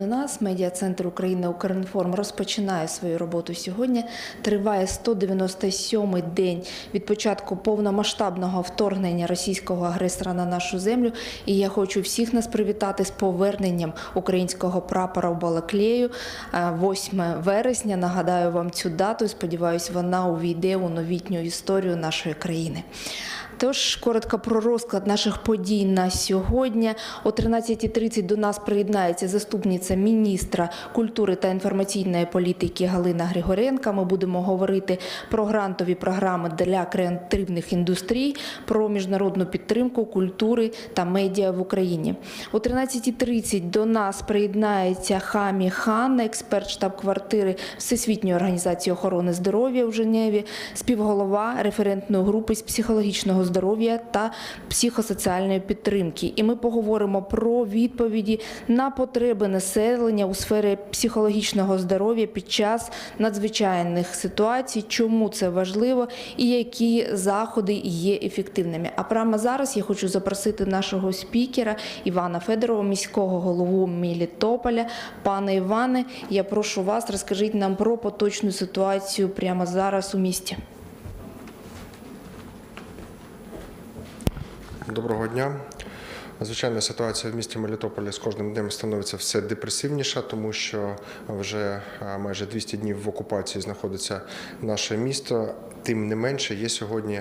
У нас медіа-центр України Укрінформ розпочинає свою роботу сьогодні. Триває 197-й день від початку повномасштабного вторгнення російського агресора на нашу землю. І я хочу всіх нас привітати з поверненням українського прапора в Балаклею. Е, 8 вересня. Нагадаю вам цю дату. Сподіваюсь, вона увійде у новітню історію нашої країни. Тож коротко про розклад наших подій на сьогодні. О 13.30 до нас приєднається заступниця міністра культури та інформаційної політики Галина Григоренка. Ми будемо говорити про грантові програми для креативних індустрій, про міжнародну підтримку культури та медіа в Україні. О 13.30 до нас приєднається Хамі Хан, експерт штаб-квартири Всесвітньої організації охорони здоров'я в Женеві, співголова референтної групи з психологічного здоров'я та психосоціальної підтримки. І ми поговоримо про відповіді на потреби населення у сфері психологічного здоров'я під час надзвичайних ситуацій, чому це важливо і які заходи є ефективними. А прямо зараз я хочу запросити нашого спікера Івана Федорова, міського голову Мелітополя. Пане Іване, я прошу вас, розкажіть нам про поточну ситуацію прямо зараз у місті. Доброго дня. Звичайно, ситуація в місті Мелітополі з кожним днем становиться все депресивніша, тому що вже майже 200 днів в окупації знаходиться наше місто. Тим не менше, є сьогодні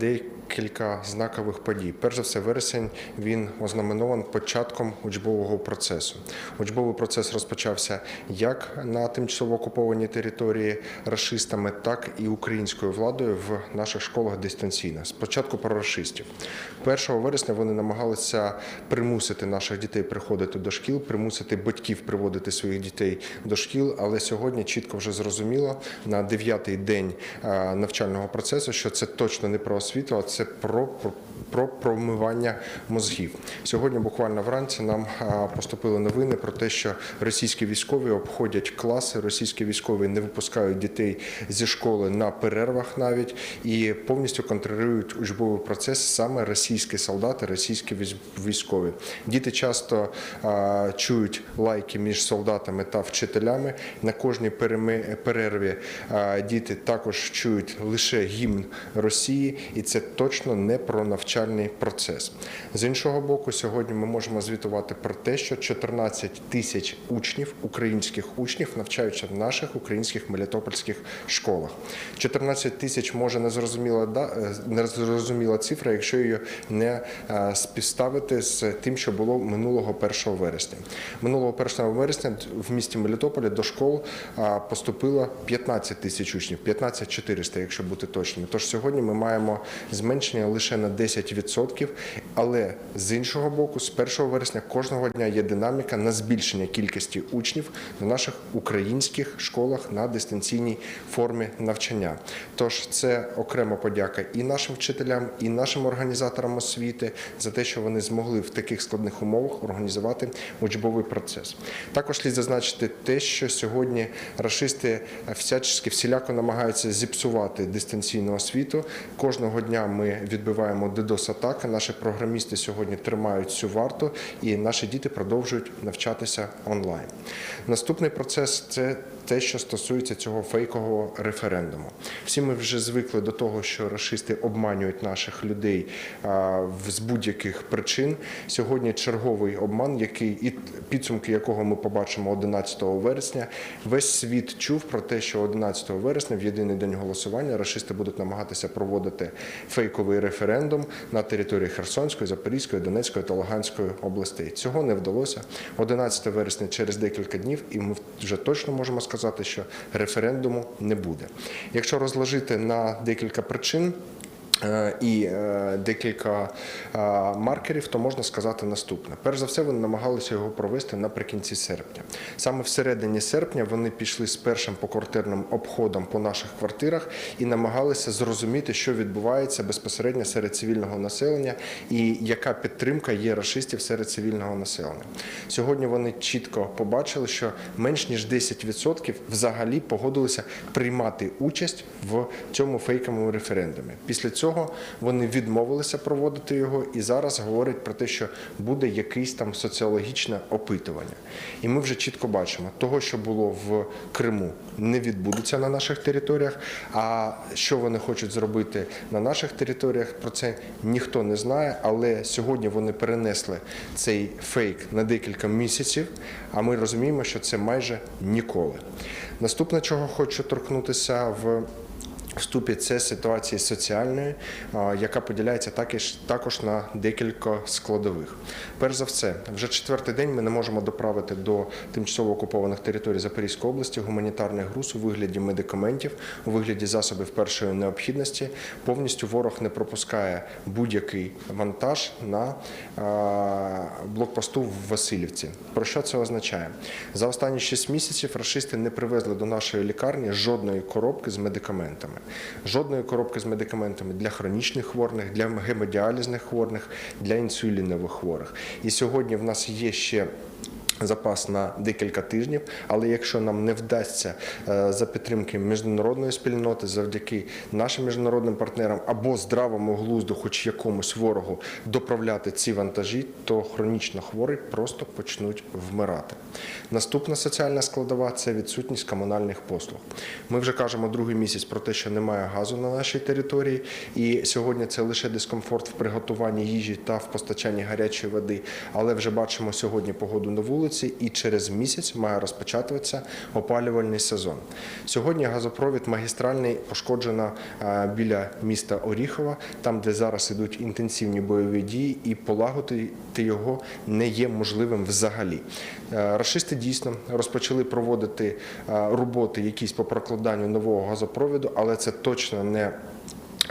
декілька знакових подій. Перш за все, вересень він ознаменований початком учбового процесу. Учбовий процес розпочався як на тимчасово окупованій території рашистами, так і українською владою в наших школах дистанційно. Спочатку про рашистів. 1 вересня вони намагалися примусити наших дітей приходити до шкіл, примусити батьків приводити своїх дітей до шкіл. Але сьогодні чітко вже зрозуміло на дев'ятий день е, навчального процесу, що це точно не про освіту, а це про, про, про промивання мозгів. Сьогодні буквально вранці нам поступили новини про те, що російські військові обходять класи, російські військові не випускають дітей зі школи на перервах навіть і повністю контролюють учбовий процес саме російські солдати, російські військ- військові. Діти часто а, чують лайки між солдатами та вчителями. На кожній перерві а, діти також чують лише гімн Росії, і це точно не про навчальний процес. З іншого боку, сьогодні ми можемо звітувати про те, що 14 тисяч учнів, українських учнів, навчаються в наших українських мелітопольських школах. 14 тисяч може незрозуміла е, незрозуміла цифра, якщо її не е, співставити з тим, що було минулого 1 вересня. Минулого 1 вересня в місті Мелітополі до школ поступило 15 тисяч учнів, 15 400, якщо бути точним. Тож сьогодні ми маємо зменшення лише на 10%, але з іншого боку, з 1 вересня кожного дня є динаміка на збільшення кількості учнів в наших українських школах на дистанційній формі навчання. Тож це окрема подяка і нашим вчителям, і нашим організаторам освіти за те, що вони змогли в таких складних умовах організувати учбовий процес. Також слід зазначити те, що сьогодні рашисти всячески всіляко намагаються зіпсувати дистанційну освіту. Кожного дня ми відбиваємо ддос атаки Наші програмісти сьогодні тримають цю варту, і наші діти продовжують навчатися онлайн. Наступний процес це те, що стосується цього фейкового референдуму. Всі ми вже звикли до того, що рашисти обманюють наших людей з будь-яких причин. Сьогодні черговий обман, який і підсумки якого ми побачимо 11 вересня. Весь світ чув про те, що 11 вересня, в єдиний день голосування, рашисти будуть намагатися проводити фейковий референдум на території Херсонської, Запорізької, Донецької та Луганської областей. Цього не вдалося. 11 вересня через декілька днів, і ми вже точно можемо сказати, що референдуму не буде. Якщо розложити на декілька причин. Е, І е, декілька е, маркерів, то можна сказати наступне. Перш за все, вони намагалися його провести наприкінці серпня. Саме в середині серпня вони пішли з першим поквартирним обходом по наших квартирах і намагалися зрозуміти, що відбувається безпосередньо серед цивільного населення і яка підтримка є рашистів серед цивільного населення. Сьогодні вони чітко побачили, що менш ніж 10% взагалі погодилися приймати участь в цьому фейковому референдумі. Після цього цього вони відмовилися проводити його і зараз говорять про те, що буде якесь там соціологічне опитування. І ми вже чітко бачимо, того, що було в Криму, не відбудеться на наших територіях. А що вони хочуть зробити на наших територіях, про це ніхто не знає. Але сьогодні вони перенесли цей фейк на декілька місяців. А ми розуміємо, що це майже ніколи. Наступне, чого хочу торкнутися в вступі це ситуація соціальної, яка поділяється також, також на декілька складових. Перш за все, вже четвертий день ми не можемо доправити до тимчасово окупованих територій Запорізької області гуманітарний груз у вигляді медикаментів, у вигляді засобів першої необхідності. Повністю ворог не пропускає будь-який вантаж на блокпосту в Васильівці. Про що це означає? За останні 6 місяців рашисти не привезли до нашої лікарні жодної коробки з медикаментами. Жодної коробки з медикаментами для хронічних хворих, для гемодіалізних хворих, для інсулінових хворих. І сьогодні в нас є ще запас на декілька тижнів. Але якщо нам не вдасться е, за підтримки міжнародної спільноти, завдяки нашим міжнародним партнерам або здравому глузду, хоч якомусь ворогу, доправляти ці вантажі, то хронічно хворі просто почнуть вмирати. Наступна соціальна складова це відсутність комунальних послуг. Ми вже кажемо другий місяць про те, що немає газу на нашій території, і сьогодні це лише дискомфорт в приготуванні їжі та в постачанні гарячої води. Але вже бачимо сьогодні погоду на вулиці, і через місяць має розпочатуватися опалювальний сезон. Сьогодні газопровід магістральний пошкоджено е, біля міста Оріхова, там де зараз ідуть інтенсивні бойові дії, і полагодити його не є можливим взагалі. Е, Рашисти дійсно розпочали проводити е, роботи якісь по прокладанню нового газопроводу, але це точно не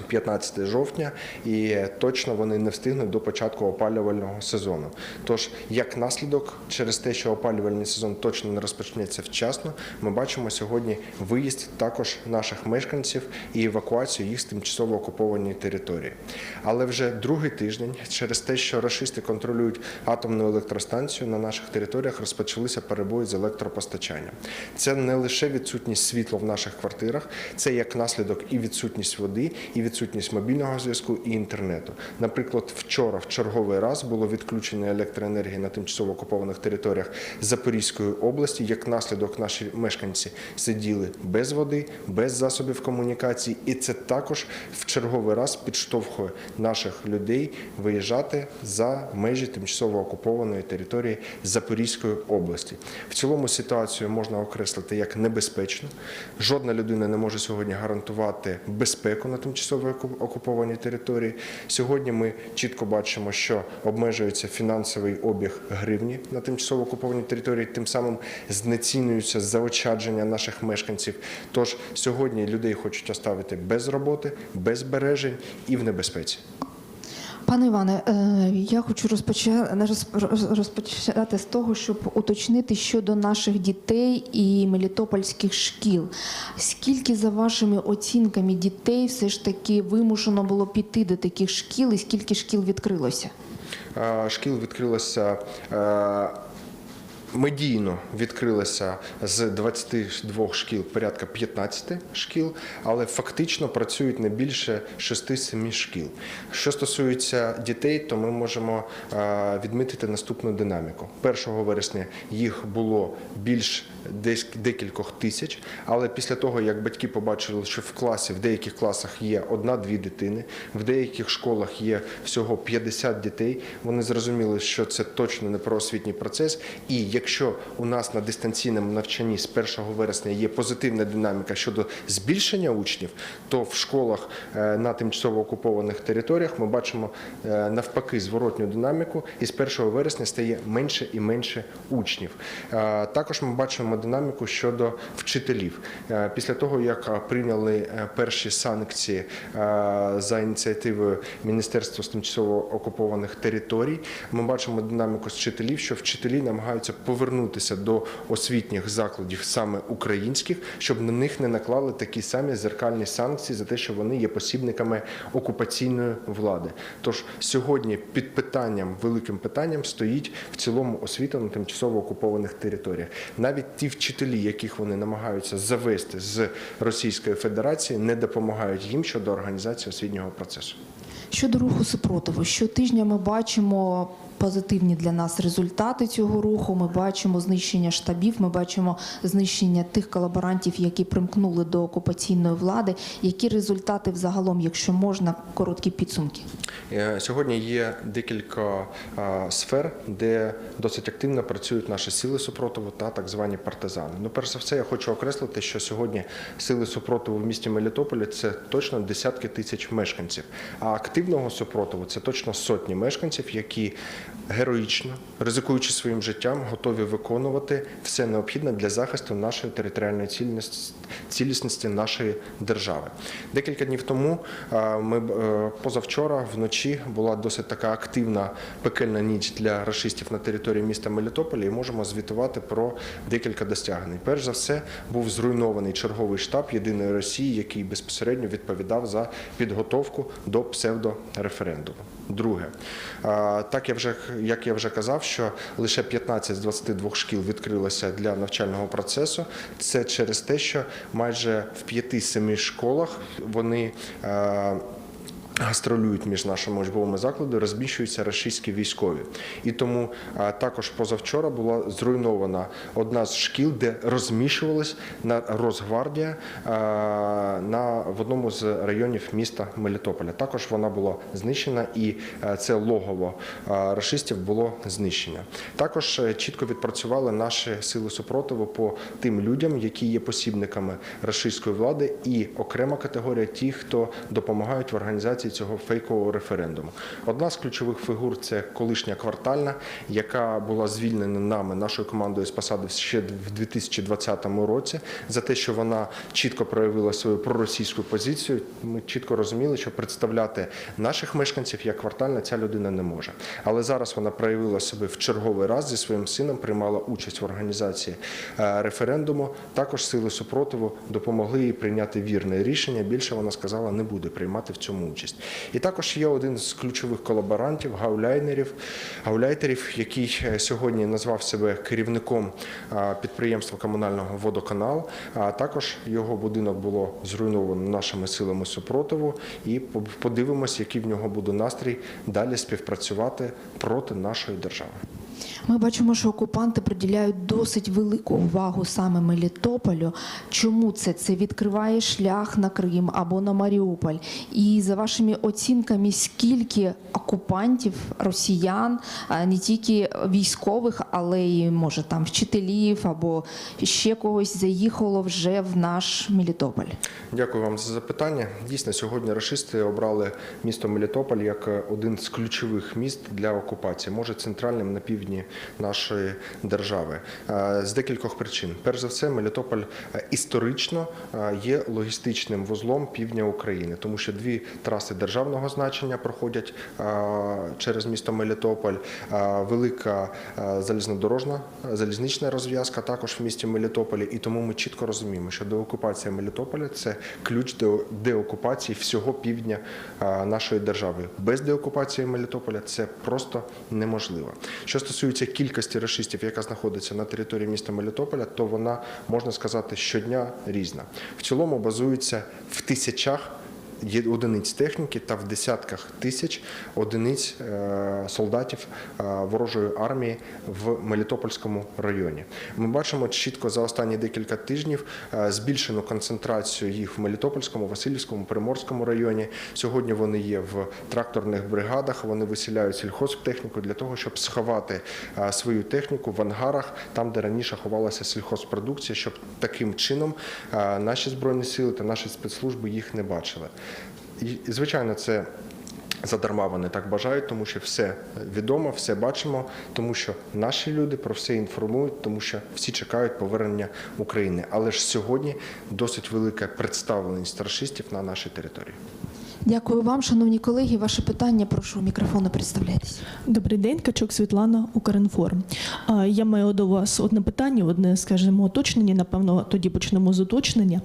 15 жовтня, і точно вони не встигнуть до початку опалювального сезону. Тож, як наслідок, через те, що опалювальний сезон точно не розпочнеться вчасно, ми бачимо сьогодні виїзд також наших мешканців і евакуацію їх з тимчасово окупованої території. Але вже другий тиждень, через те, що рашисти контролюють атомну електростанцію, на наших територіях розпочалися перебої з електропостачанням. Це не лише відсутність світла в наших квартирах, це як наслідок і відсутність води, і відсутність мобільного зв'язку і інтернету. Наприклад, вчора в черговий раз було відключення електроенергії на тимчасово окупованих територіях Запорізької області. Як наслідок, наші мешканці сиділи без води, без засобів комунікації, і це також в черговий раз підштовхує наших людей виїжджати за межі тимчасово окупованої території Запорізької області. В цілому ситуацію можна окреслити як небезпечну. Жодна людина не може сьогодні гарантувати безпеку на тимчасово оку- окупованій території. Сьогодні ми чітко бачимо, що обмежується фінансовий обіг гривні на тимчасово окупованій території, тим самим знецінюються заочадження наших мешканців. Тож сьогодні людей хочуть оставити без роботи, без бережень і в небезпеці. Пане Іване, е, я хочу розпоча- роз- роз- розпочати з того, щоб уточнити щодо наших дітей і мелітопольських шкіл. Скільки за вашими оцінками дітей все ж таки вимушено було піти до таких шкіл, і скільки шкіл відкрилося? Е, Шкіл відкрилося. Медійно відкрилося з 22 шкіл порядка 15 шкіл, але фактично працюють не більше 6-7 шкіл. Що стосується дітей, то ми можемо е, відмітити наступну динаміку. 1 вересня їх було більш десь декількох тисяч, але після того, як батьки побачили, що в класі в деяких класах є одна-дві дитини, в деяких школах є всього 50 дітей, вони зрозуміли, що це точно не про освітній процес. І якщо у нас на дистанційному навчанні з 1 вересня є позитивна динаміка щодо збільшення учнів, то в школах е, на тимчасово окупованих територіях ми бачимо е, навпаки зворотню динаміку, і з 1 вересня стає менше і менше учнів. Е, Також ми бачимо динаміку щодо вчителів. Е, Після того, як е, прийняли е, перші санкції за ініціативою Міністерства з тимчасово окупованих територій, ми бачимо динаміку з вчителів, що вчителі намагаються повернутися до освітніх закладів саме українських, щоб на них не наклали такі самі зеркальні санкції за те, що вони є посібниками окупаційної влади. Тож сьогодні під питанням, великим питанням стоїть в цілому освіта на тимчасово окупованих територіях. Навіть ті вчителі, яких вони намагаються завести з Російської Федерації, не допомагають їм щодо організації освітнього процесу. Щодо руху супротиву, щотижня ми бачимо позитивні для нас результати цього руху. Ми бачимо знищення штабів, ми бачимо знищення тих колаборантів, які примкнули до окупаційної влади. Які результати взагалом, якщо можна, короткі підсумки? Е, Сьогодні є декілька е, сфер, де досить активно працюють наші сили супротиву та так звані партизани. Ну, перш за все, я хочу окреслити, що сьогодні сили супротиву в місті Мелітополі це точно десятки тисяч мешканців. А активного супротиву це точно сотні мешканців, які героїчно, ризикуючи своїм життям, готові виконувати все необхідне для захисту нашої територіальної цілісності, цілісності нашої держави. Декілька днів тому е, ми е, позавчора вночі була досить така активна пекельна ніч для рашистів на території міста Мелітополя, і можемо звітувати про декілька досягнень. Перш за все, був зруйнований черговий штаб єдиної Росії, який безпосередньо відповідав за підготовку до псевдореферендуму. Друге, е, так я вже як я вже казав, що лише 15 з 22 шкіл відкрилося для навчального процесу. Це через те, що майже в 5-7 школах вони. Гастролюють між нашими учбовими закладами, розміщуються російські військові, і тому а, також позавчора була зруйнована одна з шкіл, де розміщувалась на Росгвардія а, на в одному з районів міста Мелітополя. Також вона була знищена, і а, це логово а, рашистів було знищено. Також е, чітко відпрацювали наші сили супротиву по тим людям, які є посібниками рашистської влади, і окрема категорія ті, хто допомагають в організації цього фейкового референдуму. Одна з ключових фігур це колишня квартальна, яка була звільнена нами, нашою командою з посади ще в 2020 році, за те, що вона чітко проявила свою проросійську позицію. Ми чітко розуміли, що представляти наших мешканців як квартальна ця людина не може. Але зараз вона проявила себе в черговий раз зі своїм сином, приймала участь в організації е, референдуму. Також сили супротиву допомогли їй прийняти вірне рішення. Більше вона сказала, не буде приймати в цьому участь. І також є один з ключових колаборантів, гауляйнерів, гауляйтерів, який е, сьогодні назвав себе керівником підприємства комунального водоканал. А також його будинок було зруйновано нашими силами супротиву. І по- подивимось, який в нього буде настрій далі співпрацювати проти нашої держави. Ми бачимо, що окупанти приділяють досить велику увагу саме Мелітополю. Чому це? Це відкриває шлях на Крим або на Маріуполь. І за вашими оцінками, скільки окупантів, росіян, не тільки військових, але й може там вчителів або ще когось заїхало вже в наш Мелітополь? Дякую вам за запитання. Дійсно, сьогодні рашисти обрали місто Мелітополь як е, один з ключових міст для окупації, може центральним на півдні нашої держави. Е, З декількох причин. Перш за все, Мелітополь е, історично е, є логістичним вузлом півдня України, тому що дві траси державного значення проходять через місто Мелітополь. Велика залізнодорожна залізнична розв'язка також в місті Мелітополі. І тому ми чітко розуміємо, що деокупація Мелітополя це ключ до деокупації всього півдня нашої держави. Без деокупації Мелітополя це просто неможливо. Що стосується кількості расистів, яка знаходиться на території міста Мелітополя, то вона можна сказати щодня різна. В цілому базується в тисячах. Одиниць техніки та в десятках тисяч одиниць е, солдатів е, ворожої армії в Мелітопольському районі. Ми бачимо чітко за останні декілька тижнів е, збільшену концентрацію їх в Мелітопольському, Васильівському, Приморському районі. Сьогодні вони є в тракторних бригадах. Вони виселяють сільхозтехніку для того, щоб сховати свою техніку в ангарах, там, де раніше ховалася сільхозпродукція, щоб таким чином наші збройні сили та наші спецслужби їх не бачили. І, звичайно, це задарма вони так бажають, тому що все відомо, все бачимо, тому що наші люди про все інформують, тому що всі чекають повернення України. Але ж сьогодні досить велика представленість рашистів на нашій території. Дякую вам, шановні колеги. Ваше питання, прошу мікрофону представляйтесь. Добрий день, Качок Світлана, Укрінформ. Я маю до вас одне питання, одне, скажімо, уточнення. Напевно, тоді почнемо з уточнення.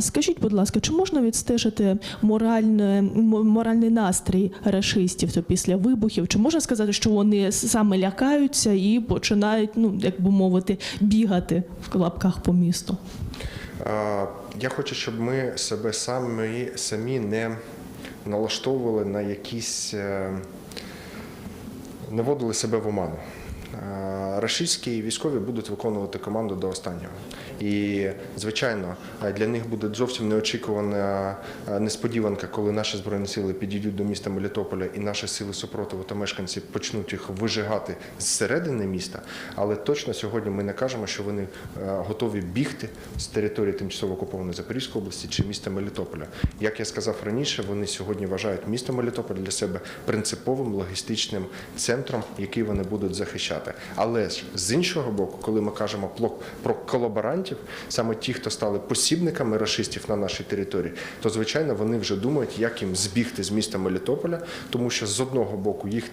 Скажіть, будь ласка, чи можна відстежити моральне, моральний настрій рашистів то після вибухів? Чи можна сказати, що вони саме лякаються і починають, ну як би мовити, бігати в лапках по місту? Е, Я хочу, щоб ми себе самі, самі не налаштовували на якісь, е, не вводили себе в оману. Е, Рашистські військові будуть виконувати команду до останнього. І, звичайно, е, для них буде зовсім неочікувана е, несподіванка, коли наші збройні сили підійдуть до міста Мелітополя і наші сили супротиву та мешканці почнуть їх вижигати зсередини міста. Але точно сьогодні ми не кажемо, що вони е, готові бігти з території тимчасово окупованої Запорізької області чи міста Мелітополя. Як я сказав раніше, вони сьогодні вважають місто Мелітополь для себе принциповим логістичним центром, який вони будуть захищати. Але ж з іншого боку, коли ми кажемо про- про колаборантів, саме ті, хто стали посібниками рашистів на нашій території, то звичайно вони вже думають, як їм збігти з міста Мелітополя, тому що з одного боку їх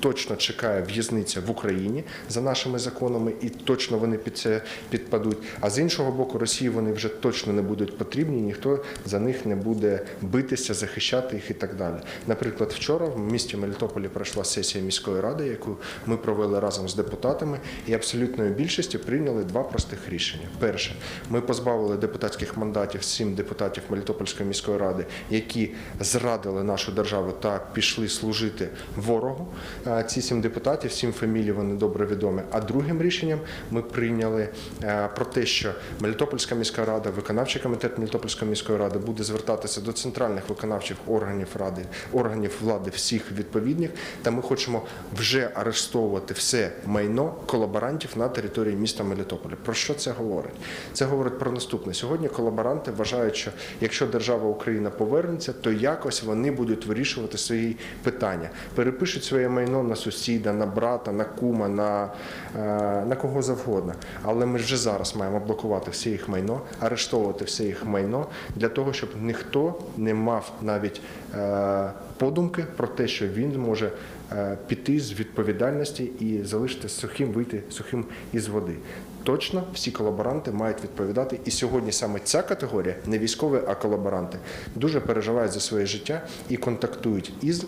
точно чекає в'язниця в Україні за нашими законами, і точно вони під це підпадуть. А з іншого боку, Росії вони вже точно не будуть потрібні, ніхто за них не буде битися, захищати їх і так далі. Наприклад, вчора в місті Мелітополі пройшла сесія міської ради, яку ми провели разом з депутатами, і абсолютною більшістю прийняли два простих рішення. Перше, ми позбавили депутатських мандатів сім депутатів Мелітопольської міської ради, які зрадили нашу державу та пішли служити ворогу. Ці сім депутатів, сім фамілій, вони добре відомі. А другим рішенням ми прийняли е, про те, що Мелітопольська міська рада, виконавчий комітет Мелітопольської міської ради буде звертатися до центральних виконавчих органів ради, органів влади всіх відповідних. Та ми хочемо вже арештовувати все майно колаборантів на території міста Мелітополя. Про що це говорить? Це говорить про наступне. Сьогодні колаборанти вважають, що якщо держава Україна повернеться, то якось вони будуть вирішувати свої питання, перепишуть своє майно на сусіда, на брата, на кума, на, е, на кого завгодно. Але ми вже зараз маємо блокувати все їх майно, арештовувати все їх майно для того, щоб ніхто не мав навіть е, подумки про те, що він може е, піти з відповідальності і залишити сухим, вийти сухим із води. Точно всі колаборанти мають відповідати. І сьогодні саме ця категорія, не військові, а колаборанти, дуже переживають за своє життя і контактують із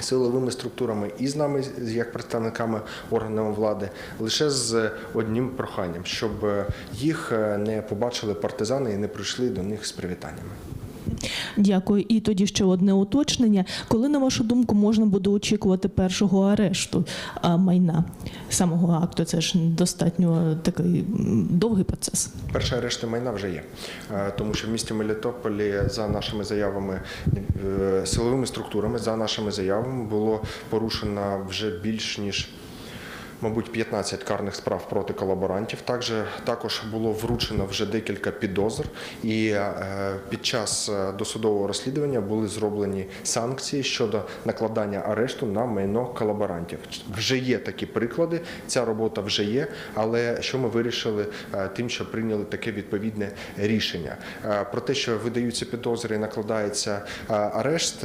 силовими структурами і з нами, як представниками органів влади, лише з одним проханням, щоб їх е, не побачили партизани і не прийшли до них з привітаннями. Дякую. І тоді ще одне уточнення. Коли, на вашу думку, можна буде очікувати першого арешту майна самого акту? Це ж достатньо такий довгий процес. Перші арешти майна вже є, тому що в місті Мелітополі за нашими заявами, е, силовими структурами, за нашими заявами було порушено вже більш ніж. Мабуть, 15 карних справ проти колаборантів. Також, також було вручено вже декілька підозр, і е, під час е, досудового розслідування були зроблені санкції щодо накладання арешту на майно колаборантів. Вже є такі приклади, ця робота вже є. Але що ми вирішили е, тим, що прийняли таке відповідне рішення? Про те, що видаються підозри і накладається арешт,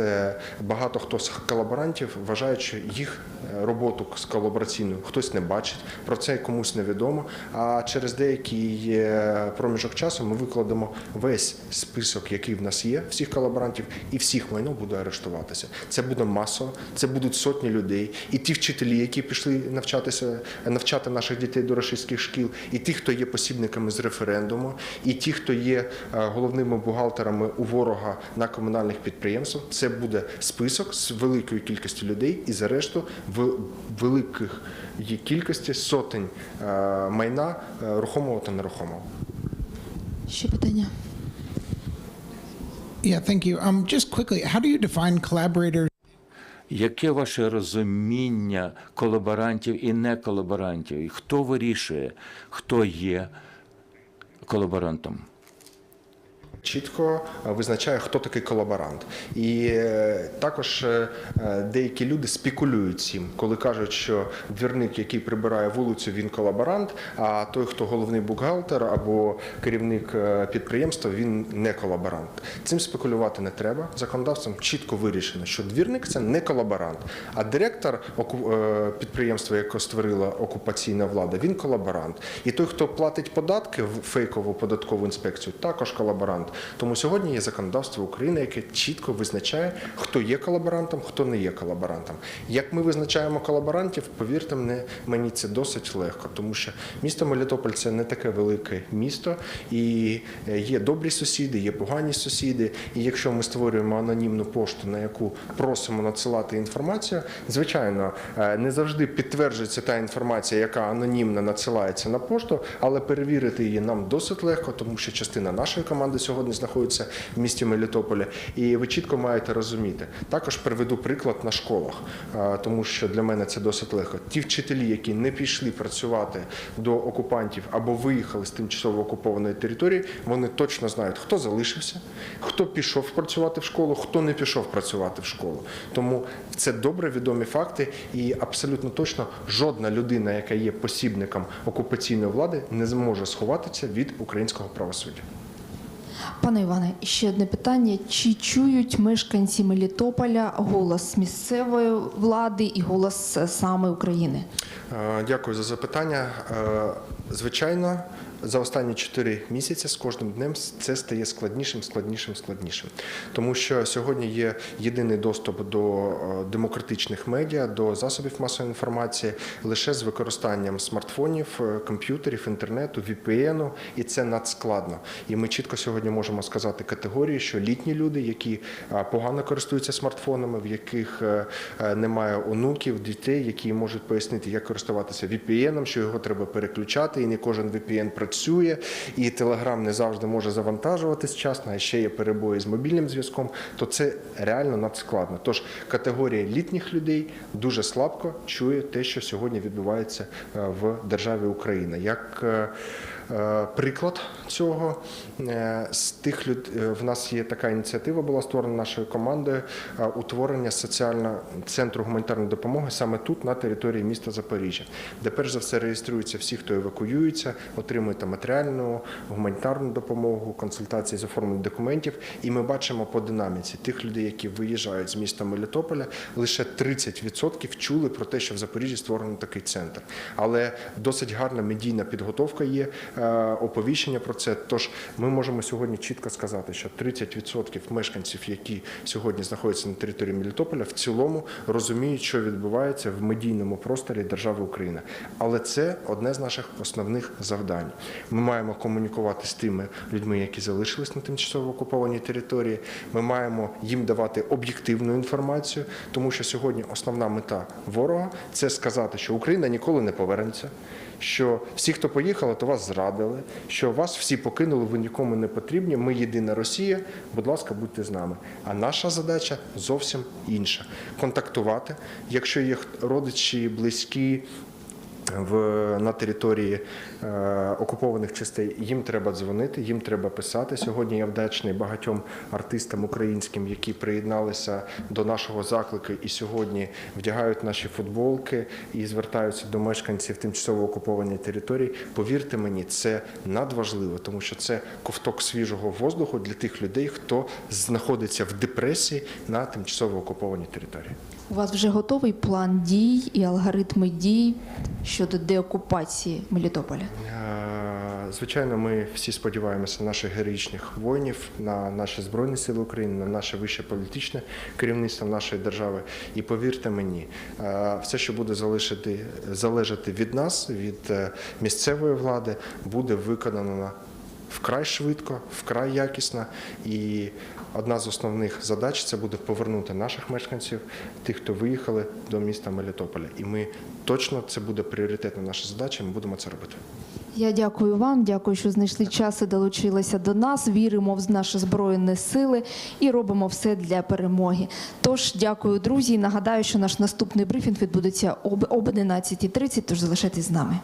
багато хто з колаборантів вважають, що їх роботу з колабораційною хтось не бачить, про це комусь невідомо. А через деякий е, проміжок часу ми викладемо весь список, який в нас є, всіх колаборантів, і всіх майно буде арештуватися. Це буде масово, це будуть сотні людей, і ті вчителі, які пішли навчатися, навчати наших дітей до російських шкіл, і ті, хто є посібниками з референдуму, і ті, хто є е, головними бухгалтерами у ворога на комунальних підприємствах. Це буде список з великою кількістю людей і з арешту в великих є кількості сотень е, майна е, рухомого та нерухомого. Ще питання. Yeah, thank you. Um, just quickly, how do you define collaborators? Яке ваше розуміння колаборантів і неколаборантів? І хто вирішує, хто є колаборантом? Чітко е, визначає, хто такий колаборант. І е, також е, деякі люди спекулюють цим, коли кажуть, що двірник, який прибирає вулицю, він колаборант, а той, хто головний бухгалтер або керівник підприємства, він не колаборант. Цим спекулювати не треба. Законодавством чітко вирішено, що двірник це не колаборант, а директор підприємства, яке створила окупаційна влада, він колаборант. І той, хто платить податки в фейкову податкову інспекцію, також колаборант. Тому сьогодні є законодавство України, яке чітко визначає, хто є колаборантом, хто не є колаборантом. Як ми визначаємо колаборантів, повірте мені, мені це досить легко, тому що місто Мелітополь це не таке велике місто, і е, є добрі сусіди, є погані сусіди. І якщо ми створюємо анонімну пошту, на яку просимо надсилати інформацію, звичайно, е, не завжди підтверджується та інформація, яка анонімно надсилається на пошту, але перевірити її нам досить легко, тому що частина нашої команди сьогодні знаходиться в місті Мелітополі. І ви чітко маєте розуміти. Також приведу приклад на школах, тому що для мене це досить легко. Ті вчителі, які не пішли працювати до окупантів або виїхали з тимчасово окупованої території, вони точно знають, хто залишився, хто пішов працювати в школу, хто не пішов працювати в школу. Тому це добре відомі факти, і абсолютно точно жодна людина, яка є посібником окупаційної влади, не зможе сховатися від українського правосуддя. Пане Іване, ще одне питання: чи чують мешканці Мелітополя голос місцевої влади і голос е, саме України? Е, Дякую за запитання. Е, Звичайно, за останні 4 місяці з кожним днем це стає складнішим, складнішим, складнішим. Тому що сьогодні є єдиний доступ до е, демократичних медіа, до засобів масової інформації лише з використанням смартфонів, е, комп'ютерів, інтернету, VPN, і це надскладно. І ми чітко сьогодні можемо сказати категорії, що літні люди, які е, погано користуються смартфонами, в яких немає онуків, дітей, які можуть пояснити, як користуватися VPN, що його треба переключати, і не кожен VPN працює, і телеграм не завжди може завантажуватись вчасно, а ще є перебої з мобільним зв'язком, то це реально надскладно. Тож категорія літніх людей дуже слабко чує те, що сьогодні відбувається е, в державі Україна. Як е, приклад цього е, з тих люд... е, в нас є така ініціатива, була створена нашою командою е, утворення соціального центру гуманітарної допомоги саме тут, на території міста Запоріжжя, де перш за все реєструються всі, хто евакуюється, отримує там матеріальну гуманітарну допомогу, консультації з оформлення документів. І ми бачимо по динаміці тих людей, які виїжджають з міста Мелітополя, лише 30% чули про те, що в Запоріжжі створено такий центр. Але досить гарна медійна підготовка є, е, оповіщення про це. Тож ми можемо сьогодні чітко сказати, що 30% мешканців, які сьогодні знаходяться на території Мелітополя, в цілому розуміють, що відбувається в медійному просторі держави Україна. Але це одне з наших основних завдань. Ми маємо комунікувати з тими людьми, які залишились на тимчасово окупованій території. Ми маємо їм давати об'єктивну інформацію, тому що сьогодні основна мета ворога це сказати, що Україна ніколи не повернеться. Що всі, хто поїхали, то вас зрадили, що вас всі покинули, ви нікому не потрібні. Ми єдина Росія. Будь ласка, будьте з нами. А наша задача зовсім інша: контактувати. Якщо є родичі, близькі, в на території е, окупованих частей їм треба дзвонити, їм треба писати. Сьогодні я вдячний багатьом артистам українським, які приєдналися до нашого заклику і сьогодні вдягають наші футболки і звертаються до мешканців тимчасово окупованої території. Повірте мені, це надважливо, тому що це ковток свіжого воздуху для тих людей, хто знаходиться в депресії на тимчасово окупованій території. У вас вже готовий план дій і алгоритми дій щодо деокупації Мелітополя? Е, Звичайно, ми всі сподіваємося на наших героїчних воїнів, на наші збройні сили України, на наше вище політичне керівництво нашої держави. І повірте мені, е, все, що буде залишити, залежати від нас, від е, місцевої влади, буде виконано вкрай швидко, вкрай якісно. І одна з основних задач це буде повернути наших мешканців, тих, хто виїхали до міста Мелітополя. І ми точно це буде пріоритетна наша задача. Ми будемо це робити. Я дякую вам, дякую, що знайшли час і долучилися до нас. Віримо в наші збройні сили і робимо все для перемоги. Тож дякую, друзі. І Нагадаю, що наш наступний брифінг відбудеться об об 11.30, Тож залишайтесь з нами.